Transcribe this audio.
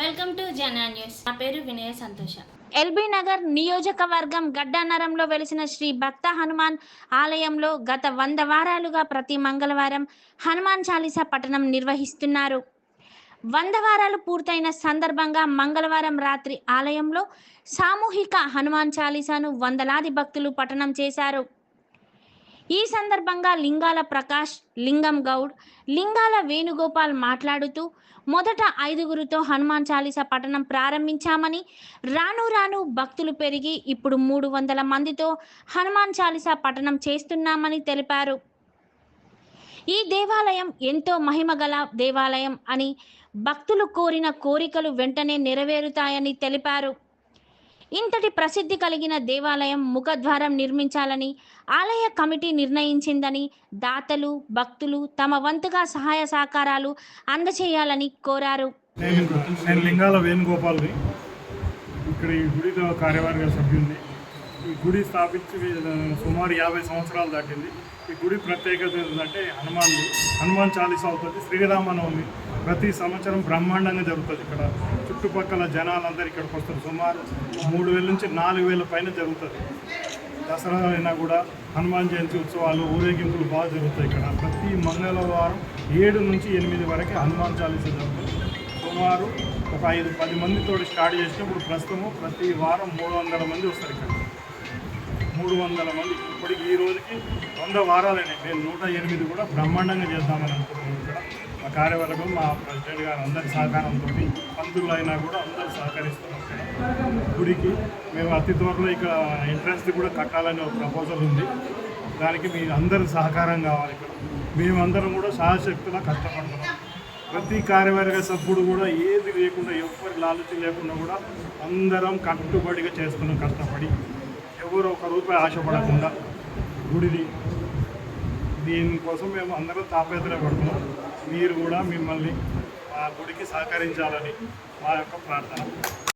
Welcome to జనా news. నా పేరు వినయ సంతోష. ఎల్బీ నగర్ నియోజకవర్గం గడ్డానరంలో వెలిసిన శ్రీ భక్త హనుమాన్ ఆలయంలో గత వంద వారాలుగా ప్రతి మంగళవారం హనుమాన్ చాలీసా పఠనం నిర్వహిస్తున్నారు. వంద వారాలు పూర్తయిన సందర్భంగా మంగళవారం రాత్రి ఆలయంలో సామూహిక హనుమాన్ చాలీసాను వందలాది భక్తులు పఠనం చేశారు. ఈ సందర్భంగా లింగాల ప్రకాష్ లింగం గౌడ్ లింగాల వేణుగోపాల్ మాట్లాడుతూ మొదట ఐదుగురితో హనుమాన్ చాలీసా పఠనం ప్రారంభించామని రాను రాను భక్తులు పెరిగి ఇప్పుడు మూడు వందల మందితో హనుమాన్ చాలీసా పఠనం చేస్తున్నామని తెలిపారు. ఈ దేవాలయం ఎంతో మహిమగల దేవాలయం అని భక్తులు కోరిన కోరికలు వెంటనే నెరవేరుతాయని తెలిపారు. ఇంతటి ప్రసిద్ధి కలిగిన దేవాలయం ముఖద్వారం నిర్మించాలని ఆలయ కమిటీ నిర్ణయించిందని దాతలు భక్తులు తమ వంతుగా సహాయ సహకారాలు అందచేయాలని కోరారు. నేను లింగాల వేణుగోపాల్ని ఇక్కడ ఈ గుడి కార్యవర్గ సభ్యుల్ని ఈ గుడి స్థాపించి సుమారు యాభై సంవత్సరాలు దాటింది. ఈ గుడి ప్రత్యేకత ఏంటంటే హనుమాన్ హనుమాన్ చాలీసా అవుతుంది శ్రీరామనవమి ప్రతి సంవత్సరం బ్రహ్మాండంగా జరుగుతుంది ఇక్కడ. చుట్టుపక్కల జనాలందరూ ఇక్కడికి వస్తారు. సుమారు మూడు వేల నుంచి నాలుగు వేల పైన జరుగుతుంది. దసరా అయినా కూడా హనుమాన్ జయంతి ఉత్సవాలు ఊరేగింపులు బాగా జరుగుతాయి ఇక్కడ. ప్రతి మంగళవారం ఏడు నుంచి ఎనిమిది వరకు హనుమాన్ చాలీస జరుగుతుంది. సుమారు ఒక ఐదు పది మందితో స్టార్ట్ చేసినప్పుడు ప్రస్తుతము ప్రతి వారం మూడు వందల మంది వస్తారు ఇక్కడ. మూడు వందల మంది. ఇప్పటికి ఈ రోజుకి వంద వారాలని నేను నూట ఎనిమిది కూడా బ్రహ్మాండంగా చేద్దామని అనుకుంటున్నాను. మా కార్యవర్గం మా ప్రెసిడెంట్ గారు అందరి సహకారంతో పంతులు అయినా కూడా అందరూ సహకరిస్తున్నాం గుడికి మేము అతి త్వరలో ఇక ఎంట్రన్స్ కూడా కట్టాలని ఒక ప్రపోజల్ ఉంది. దానికి మీ అందరి సహకారం కావాలి ఇక్కడ. మేమందరం కూడా సహశక్తులా కష్టపడుతున్నాం. ప్రతి కార్యవర్గ సభ్యుడు కూడా ఏది లేకుండా ఎవరి లాలచి లేకుండా కూడా అందరం కట్టుబడిగా చేస్తున్నాం కష్టపడి ఎవరు ఒక రూపాయి ఆశపడకుండా గుడిని దీనికోసం మేము అందరం తాపేతనే పడుతున్నాం మీరు కూడా మిమ్మల్ని మా గుడికి సహకరించాలని మా యొక్క ప్రార్థన.